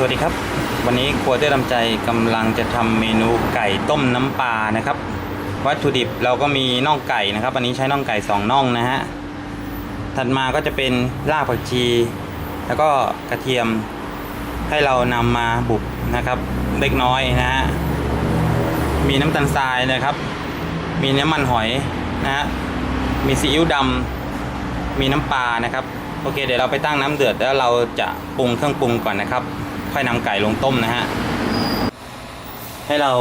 สวัสดีครับ วันนี้ครัวเต้ลำใจกำลังจะทำเมนูไก่ต้มน้ำปลานะครับ วัตถุดิบเราก็มีน่องไก่นะครับวันนี้ใช้น่องไก่สองน่องนะฮะถัดมาก็จะเป็นรากผักชี แล้วก็กระเทียมให้เรานำมาบุบนะครับเล็กน้อยนะฮะมีน้ำตาลทรายนะครับ มีน้ำมันหอยนะฮะมีซีอิ๊วดำมีน้ำปลานะครับโอเค เดี๋ยวเราไปตั้งน้ำเดือดแล้วเราจะปรุงเครื่องปรุงก่อนนะครับ ค่อยนำไก่ลงต้มนะฮะ ให้เรา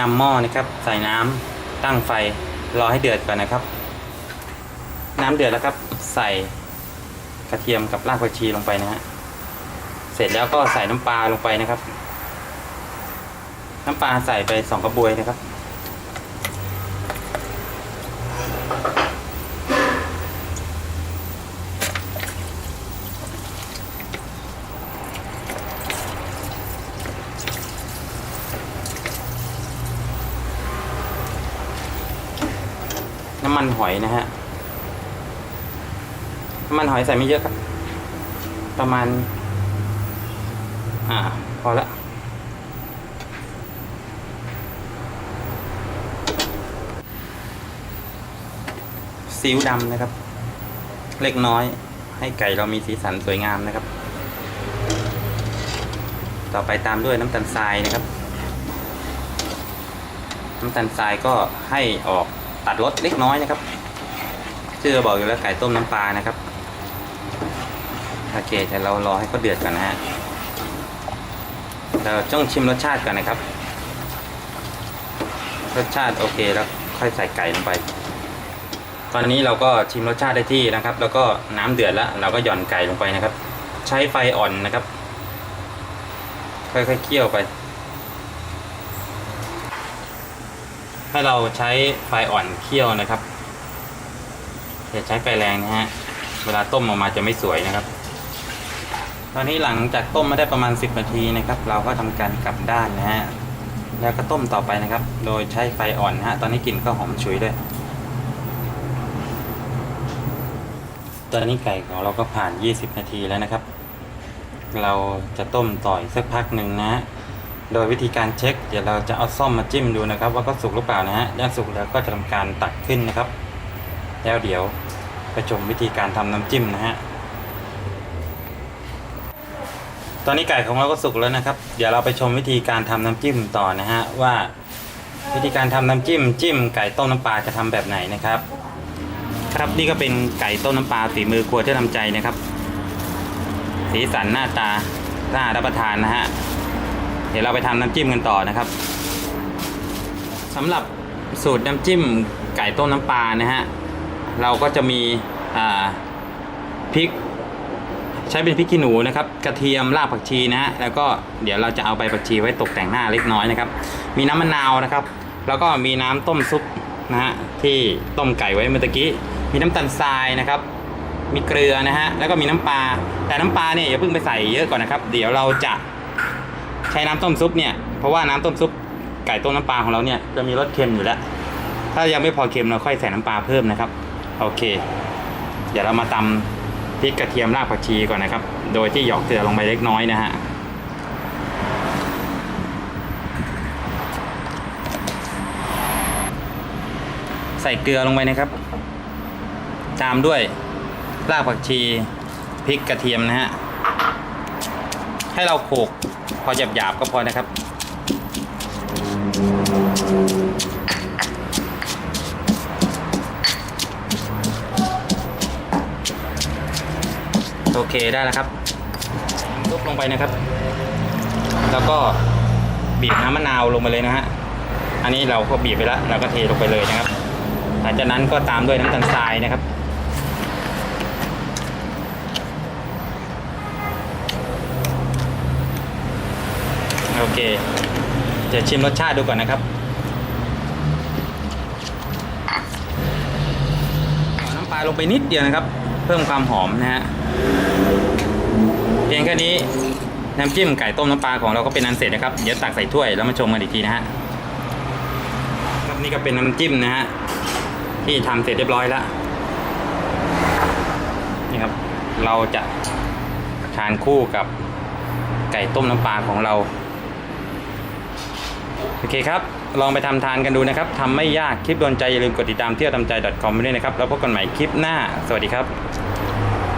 นำหม้อนะครับ ใส่น้ำตั้งไฟรอให้เดือดก่อนนะครับ น้ำเดือดแล้วครับ ใส่กระเทียมกับรากผักชีลงไปนะฮะ เสร็จแล้วก็ใส่น้ำปลาลงไปนะครับ น้ำปลาใส่ไปสองกระบวยนะครับ น้ำมันหอยนะฮะ น้ำมันหอยใส่ไม่เยอะครับ ประมาณ อ่า พอละซีอิ๊วดำนะครับ เล็กน้อย ให้ไก่เรามีสีสันสวยงามนะครับ ต่อไปตามด้วยน้ำตาลทรายนะครับ น้ำตาลทรายก็ให้ออก ตัดรสเล็กน้อยนะครับชื่อบอกอยู่แล้วไก่ต้มน้ำปลานะครับโอเคแต่เรารอให้เขาเดือดก่อนนะฮะเราต้องชิมรสชาติก่อนนะครับ รสชาติโอเคแล้วค่อยใส่ไก่ลงไป ตอนนี้เราก็ชิมรสชาติได้ที่นะครับ แล้วก็น้ำเดือดแล้วเราก็หย่อนไก่ลงไปนะครับ ใช้ไฟอ่อนนะครับ ค่อยๆเคี่ยวไป ให้เราใช้ไฟอ่อนเคี่ยวนะครับอย่าใช้ไฟแรงนะฮะ เวลาต้มออกมาจะไม่สวยนะครับ ตอนนี้หลังจากต้มมาได้ประมาณ 10 นาทีนะครับ เราก็ทำการกลับด้านนะฮะ แล้วก็ต้มต่อไปนะครับ โดยใช้ไฟอ่อนนะฮะ ตอนนี้กลิ่นก็หอมฉุยด้วยตอนนี้ไก่ของเราก็ผ่าน 20 นาทีแล้วนะครับ เราจะต้มต่อยสักพักหนึ่งนะฮะ โดยวิธีการเช็ค เดี๋ยวเราจะเอาซ่อมมาจิ้มดูนะครับ ว่าก็สุกหรือเปล่านะฮะถ้าสุกแล้วก็จะทำการตักขึ้นนะครับ แล้วเดี๋ยวไปชมวิธีการทำน้ำจิ้มนะฮะตอนนี้ไก่ของเราก็สุกแล้วนะครับ เดี๋ยวเราไปชมวิธีการทำน้ำจิ้มต่อนะฮะว่าวิธีการทำน้ำจิ้ม จิ้มไก่ต้มน้ำปลาจะทำแบบไหนนะครับ ครับนี่ก็เป็นไก่ต้มน้ำปลาฝีมือครัวที่ทำใจนะครับ สีสันหน้าตาน่ารับประทานนะฮะ เดี๋ยวเราไปทำน้ำจิ้มกันต่อนะครับสำหรับสูตรน้ำจิ้มไก่ต้มน้ำปลานะฮะเราก็จะมีพริก ใช้เป็นพริกขี้หนูนะครับ กระเทียมรากผักชีนะฮะแล้วก็เดี๋ยวเราจะเอาใบผักชีไว้ตกแต่งหน้าเล็กน้อยนะครับ มีน้ำมะนาวนะครับ แล้วก็มีน้ำต้มซุปนะฮะที่ต้มไก่ไว้เมื่อกี้ มีน้ำตาลทรายนะครับมีเกลือนะฮะ แล้วก็มีน้ำปลา แต่น้ำปลาเนี่ยอย่าเพิ่งไปใส่เยอะก่อนนะครับ เดี๋ยวเราจะ ใช้น้ำต้มซุปเนี่ยเพราะว่าน้ำต้มซุปไก่ต้มน้ำปลาของเราเนี่ยจะมีรสเค็มอยู่แล้ว ถ้ายังไม่พอเค็มเราค่อยใส่น้ำปลาเพิ่มนะครับโอเค เดี๋ยวเรามาตำพริกกระเทียมรากผักชีก่อนนะครับ โดยที่หยอกเกลือลงไปเล็กน้อยนะฮะใส่เกลือลงไปนะครับ ตามด้วยรากผักชีพริกกระเทียมนะฮะให้เราโขลก อหยาบๆก็พอนะครับโอเคได้แล้วครับลุกลงไปนะครับ แล้วก็บีบน้ำมะนาวลงไปเลยนะฮะอันนี้เราก็บีบไปแล้วเราก็เทลงไปเลยนะครับ หลังจากนั้นก็ตามด้วยน้ำตาลทรายนะครับ โอเค จะชิมรสชาติดูก่อนนะครับน้ำปลาลงไปนิดเดียวนะครับ เพิ่มความหอมนะฮะเพียงแค่นี้น้ำจิ้มไก่ต้มน้ำปลาของเราก็เป็นอันเสร็จนะครับ เดี๋ยวตักใส่ถ้วยแล้วมาชมกันอีกทีนะฮะครับนี่ก็เป็นน้ำจิ้มนะฮะที่ทำเสร็จเรียบร้อยแล้วนี่ครับ เราจะทานคู่กับไก่ต้มน้ำปลาของเรา โอเคครับ ลองไปทำทานกันดูนะครับทำไม่ยากคลิปโดนใจอย่าลืมกดติดตามเที่ยวทำใจ .com ไปด้วยนะครับ แล้วพบกันใหม่คลิปหน้า สวัสดีครับ